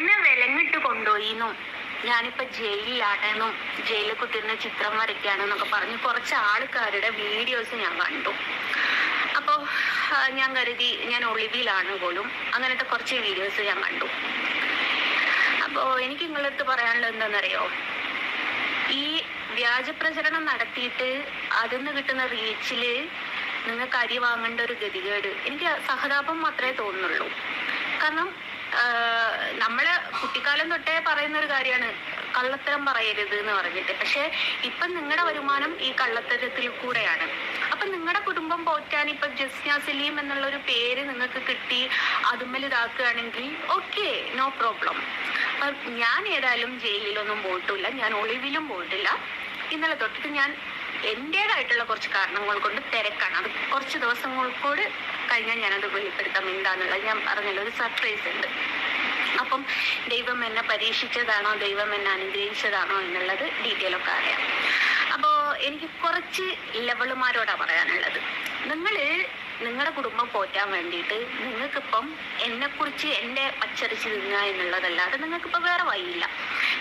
എന്നെ വിലങ്ങിട്ട് കൊണ്ടുപോയിന്നും. ഞാനിപ്പോ ജയിലിലാണെന്നും ജയിലിൽ കുത്തിരുന്ന ചിത്രം വരയ്ക്കാണെന്നൊക്കെ പറഞ്ഞ് കുറച്ച് ആൾക്കാരുടെ വീഡിയോസ് ഞാൻ കണ്ടു. അപ്പോൾ ഞാൻ കരുതി ഞാൻ ഒളിവിലാണ് പോലും. അങ്ങനത്തെ കുറച്ച് വീഡിയോസ് ഞാൻ കണ്ടു. അപ്പോൾ എനിക്ക് നിങ്ങളടുത്ത് പറയാനുള്ളത് എന്താണെന്നറിയോ? ഈ വ്യാജപ്രചരണം നടത്തിയിട്ട് അതിൽ നിന്ന് കിട്ടുന്ന റീച്ചിൽ നിങ്ങൾക്ക് അരി വാങ്ങേണ്ട ഒരു ഗതികേട്. എനിക്ക് സഹതാപം മാത്രമേ തോന്നുന്നുള്ളൂ. കാരണം നമ്മൾ കുട്ടിക്കാലം തൊട്ടേ പറയുന്ന ഒരു കാര്യമാണ്. കള്ളത്തരം പറയരുത് എന്ന് പറഞ്ഞിട്ട്. പക്ഷെ ഇപ്പൊ നിങ്ങളുടെ വരുമാനം ഈ കള്ളത്തരത്തിൽ കൂടെയാണ്. അപ്പൊ നിങ്ങളുടെ കുടുംബം പോറ്റാൻ ഇപ്പൊ ജസ്ന സലീം എന്നുള്ള ഒരു പേര് നിങ്ങൾക്ക് കിട്ടി അതുമ്മൽ ഇതാക്കുകയാണെങ്കിൽ ഓക്കെ നോ പ്രോബ്ലം. ഞാൻ ഏതായാലും ജയിലിലൊന്നും പോയിട്ടില്ല. ഞാൻ ഒളിവിലും പോയിട്ടില്ല. ഇന്നലെ തൊട്ടിട്ട് ഞാൻ എന്റെതായിട്ടുള്ള കുറച്ച് കാരണങ്ങൾ കൊണ്ട് തിരക്കാണ്. അത് കുറച്ച് ദിവസങ്ങൾ ദിവസങ്ങൾക്കൂടെ കഴിഞ്ഞാൽ ഞാനത് വെളിപ്പെടുത്താം. എന്താണെന്നുള്ളത് ഞാൻ പറഞ്ഞല്ലോ. ഒരു സർപ്രൈസ് ഉണ്ട്. അപ്പം ദൈവം എന്നെ പരീക്ഷിച്ചതാണോ ദൈവം എന്നെ അനുഗ്രഹിച്ചതാണോ എന്നുള്ളത് ഡീറ്റെയിൽ ഒക്കെ അറിയാം. അപ്പോൾ എനിക്ക് കുറച്ച് ലെവളുമാരോടാണ് പറയാനുള്ളത്. നിങ്ങൾ നിങ്ങളുടെ കുടുംബം പോറ്റാൻ വേണ്ടിയിട്ട് നിങ്ങൾക്കിപ്പം എന്നെക്കുറിച്ച് എന്റെ പച്ചരിച്ച് തിന്നുക എന്നുള്ളതല്ലാതെ നിങ്ങൾക്കിപ്പോൾ വേറെ വഴിയില്ല.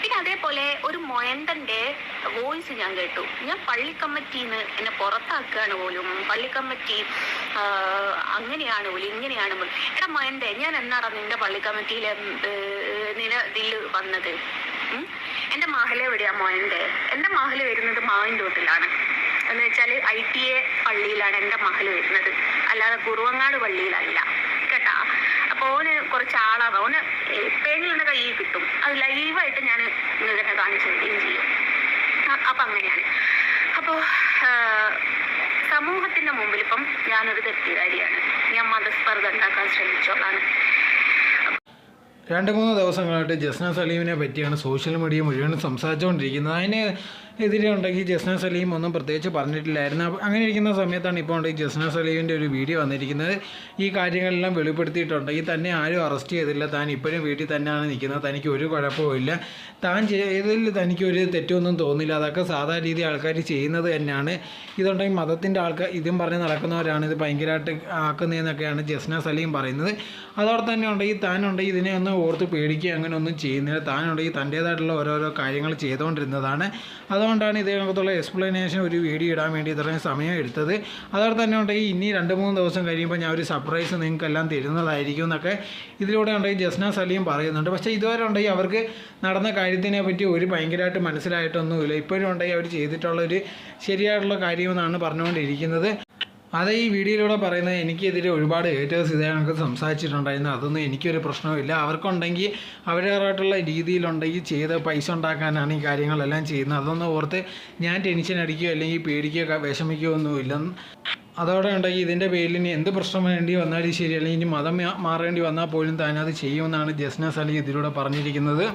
പിന്നെ അതേപോലെ ഒരു മൊയന്തന്റെ വോയിസ് ഞാൻ കേട്ടു. ഞാൻ പള്ളി കമ്മിറ്റിന്ന് എന്നെ പുറത്താക്കുകയാണ് പോലും. പള്ളി കമ്മിറ്റി അങ്ങനെയാണ് ഒലി ഇങ്ങനെയാണ് എടാ മയന്റെ ഞാൻ എന്നാടാ നിന്റെ പള്ളി കമ്മിറ്റിയിലെ നില ഇതിൽ വന്നത്? എന്റെ മഹല എവിടെയാ മോയന്റെ എന്റെ മഹൽ വരുന്നത് മാവിൻതോട്ടിലാണ്. എന്ന് വെച്ചാൽ ഐ ടി എ പള്ളിയിലാണ് എന്റെ മഹൽ വരുന്നത്. അല്ലാതെ കുറുവങ്ങാട് പള്ളിയിലല്ല. കേട്ടാ? അപ്പൊ ഓന് കുറച്ച് ആളാണ് ഓന് എപ്പോഴെങ്കിലും എന്റെ കയ്യിൽ കിട്ടും. അത് ലൈവായിട്ട് ഞാൻ നിങ്ങൾക്ക് കാണിച്ചു തരികയും ചെയ്യും. അപ്പൊ അപ്പം അങ്ങനെയാണ്. അപ്പോൾ സമൂഹത്തിന്റെ മുമ്പിൽ ഇപ്പം ഞാനൊരു തെറ്റുകാരിയാണ്. ഞാൻ മതസ്പർദ്ധ ഉണ്ടാക്കാൻ ശ്രമിച്ചോളാണ്. രണ്ട് മൂന്ന് ദിവസങ്ങളായിട്ട് ജസ്ന സലീമിനെ പറ്റിയാണ് സോഷ്യൽ മീഡിയ മുഴുവൻ സംസാരിച്ചുകൊണ്ടിരിക്കുന്നത്. അതിന് എതിരെ ഉണ്ടെങ്കിൽ ജസ്ന സലീം ഒന്നും പ്രത്യേകിച്ച് പറഞ്ഞിട്ടില്ലായിരുന്നു. അങ്ങനെ ഇരിക്കുന്ന സമയത്താണ് ഇപ്പോൾ ഉണ്ടെങ്കിൽ ജസ്ന സലീമിന്റെ ഒരു വീഡിയോ വന്നിരിക്കുന്നത്. ഈ കാര്യങ്ങളെല്ലാം വെളിപ്പെടുത്തിയിട്ടുണ്ടെങ്കിൽ തന്നെ ആരും അറസ്റ്റ് ചെയ്തില്ല. താൻ ഇപ്പോഴും വീട്ടിൽ തന്നെയാണ് നിൽക്കുന്നത്. തനിക്ക് ഒരു കുഴപ്പമില്ല താൻ ചെയ്തതിൽ തനിക്ക് ഒരു തെറ്റൊന്നും തോന്നില്ല. അതൊക്കെ സാധാരണ രീതി ആൾക്കാർ ചെയ്യുന്നത് തന്നെയാണ്. ഇതുണ്ടെങ്കിൽ മതത്തിന്റെ ആൾക്കാർ ഇതും പറഞ്ഞ് നടക്കുന്നവരാണ്. ഇത് ഭയങ്കരമായിട്ട് ആക്കുന്നതെന്നൊക്കെയാണ് ജസ്ന സലീം പറയുന്നത്. അതോടെ തന്നെ ഉണ്ടെങ്കിൽ താനുണ്ടെങ്കിൽ ഇതിനെ ഒന്നും ഓർത്ത് പേടിക്കുകയും അങ്ങനെ ഒന്നും ചെയ്യുന്നില്ല. താനുണ്ടെങ്കിൽ തന്റേതായിട്ടുള്ള ഓരോരോ കാര്യങ്ങൾ ചെയ്തുകൊണ്ടിരുന്നതാണ്. അതുകൊണ്ടാണ് ഇതേകത്തുള്ള എക്സ്പ്ലനേഷൻ ഒരു വീഡിയോ ഇടാൻ വേണ്ടി ഇത്രയും സമയം എടുത്തത്. അതോടെ തന്നെ ഉണ്ടെങ്കിൽ ഇനി രണ്ട് മൂന്ന് ദിവസം കഴിയുമ്പോൾ ഞാൻ ഒരു സർപ്രൈസ് നിങ്ങൾക്കെല്ലാം തരുന്നതായിരിക്കും എന്നൊക്കെ ഇതിലൂടെ ഉണ്ടെങ്കിൽ ജസ്ന സലീം പറയുന്നുണ്ട്. പക്ഷേ ഇതുവരെ ഉണ്ടെങ്കിൽ അവർക്ക് നടന്ന കാര്യത്തിനെ പറ്റി ഒരു ഭയങ്കരമായിട്ട് മനസ്സിലായിട്ടൊന്നുമില്ല. ഇപ്പോഴും ഉണ്ടെങ്കിൽ അവർ ചെയ്തിട്ടുള്ള ഒരു ശരിയായിട്ടുള്ള കാര്യമെന്നാണ് പറഞ്ഞുകൊണ്ടിരിക്കുന്നത്. അത് ഈ വീഡിയോയിലൂടെ പറയുന്നത് എനിക്കെതിരെ ഒരുപാട് ഹേറ്റേഴ്സ് ഇതേ കണക്ക് സംസാരിച്ചിട്ടുണ്ടായിരുന്നു. അതൊന്നും എനിക്കൊരു പ്രശ്നവുമില്ല. അവർക്കുണ്ടെങ്കിൽ അവരുടേതായിട്ടുള്ള രീതിയിലുണ്ടെങ്കിൽ ചെയ്ത് പൈസ ഉണ്ടാക്കാനാണ് ഈ കാര്യങ്ങളെല്ലാം ചെയ്യുന്നത്. അതൊന്നും ഓർത്ത് ഞാൻ ടെൻഷൻ അടിക്കുകയോ അല്ലെങ്കിൽ പേടിക്കുകയോ വിഷമിക്കുകയോ ഒന്നുമില്ല അതോടെ ഉണ്ടെങ്കിൽ ഇതിന്റെ പേരിൽ ഇനി എന്ത് പ്രശ്നം വേണ്ടി വന്നാലും ശരി. അല്ലെങ്കിൽ ഇനി മതം മാറേണ്ടി വന്നാൽ പോലും താനത് ചെയ്യുമെന്നാണ് ജസ്നസ് സലി ഇതിലൂടെ പറഞ്ഞിരിക്കുന്നത്.